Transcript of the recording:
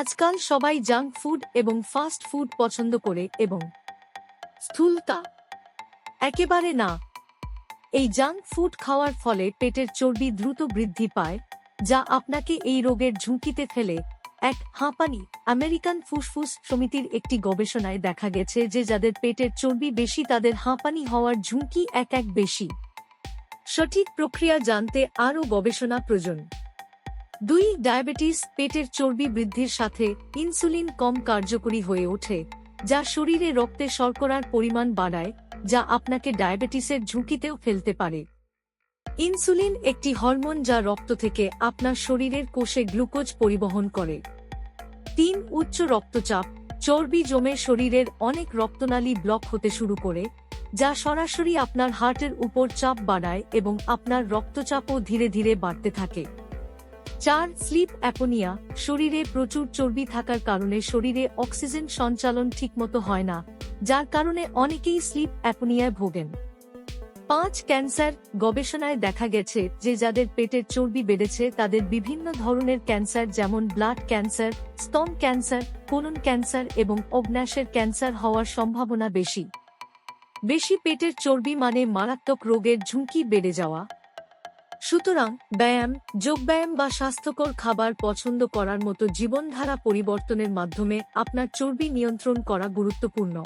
আজকাল সবাই junk food এবং ফাস্ট ফুড পছন্দ করে এবং স্থূলতা। একেবারে না। এই জাঙ্ক ফুড খাওয়ার ফলে পেটের চর্বি দ্রুত বৃদ্ধি পায়, যা আপনাকে এই রোগের ঝুঁকিতে ফেলে। এক হাঁপানি আমেরিকান ফুসফুস সমিতির একটি গবেষণায় দেখা গেছে যে যাদের পেটের চর্বি বেশি, তাদের হাঁপানি হওয়ার ঝুঁকি এক এক বেশি। সঠিক প্রক্রিয়া জানতে আরও গবেষণা প্রয়োজন। দুই ডায়াবেটিস পেটের চর্বি বৃদ্ধির সাথে ইনসুলিন কম কার্যকরী হয়ে ওঠে, যা শরীরে রক্তে শর্করার পরিমাণ বাড়ায়, যা আপনাকে ডায়াবেটিসের ঝুঁকিতেও ফেলতে পারে। ইনসুলিন একটি হরমোন যা রক্ত থেকে আপনার শরীরের কোষে গ্লুকোজ পরিবহন করে। তিন, উচ্চ রক্তচাপ, চর্বি জমে শরীরের অনেক রক্তনালী ব্লক হতে শুরু করে, যা সরাসরি আপনার হার্টের উপর চাপ বাড়ায় এবং আপনার রক্তচাপও ধীরে ধীরে বাড়তে থাকে। চার, স্লিপ অ্যাপোনিয়া, শরীরে প্রচুর চর্বি থাকার কারণে শরীরে অক্সিজেন সঞ্চালন ঠিকমতো হয় না, যার কারণে অনেকেই স্লিপ অ্যাপোনিয়ায় ভোগেন। পাঁচ, ক্যান্সার গবেষণায় দেখা গেছে যে যাদের পেটের চর্বি বেড়েছে, তাদের বিভিন্ন ধরনের ক্যান্সার যেমন ব্লাড ক্যান্সার, স্তন ক্যান্সার, কোলন ক্যান্সার এবং অগ্নাশয়ের ক্যান্সার হওয়ার সম্ভাবনা বেশি। বেশি পেটের চর্বি মানে মারাত্মক রোগের ঝুঁকি বেড়ে যাওয়া। সুতরাং ব্যায়াম, যোগব্যায়াম বা স্বাস্থ্যকর খাবার পছন্দ করার মতো জীবনধারা পরিবর্তনের মাধ্যমে আপনার চর্বি নিয়ন্ত্রণ করা গুরুত্বপূর্ণ।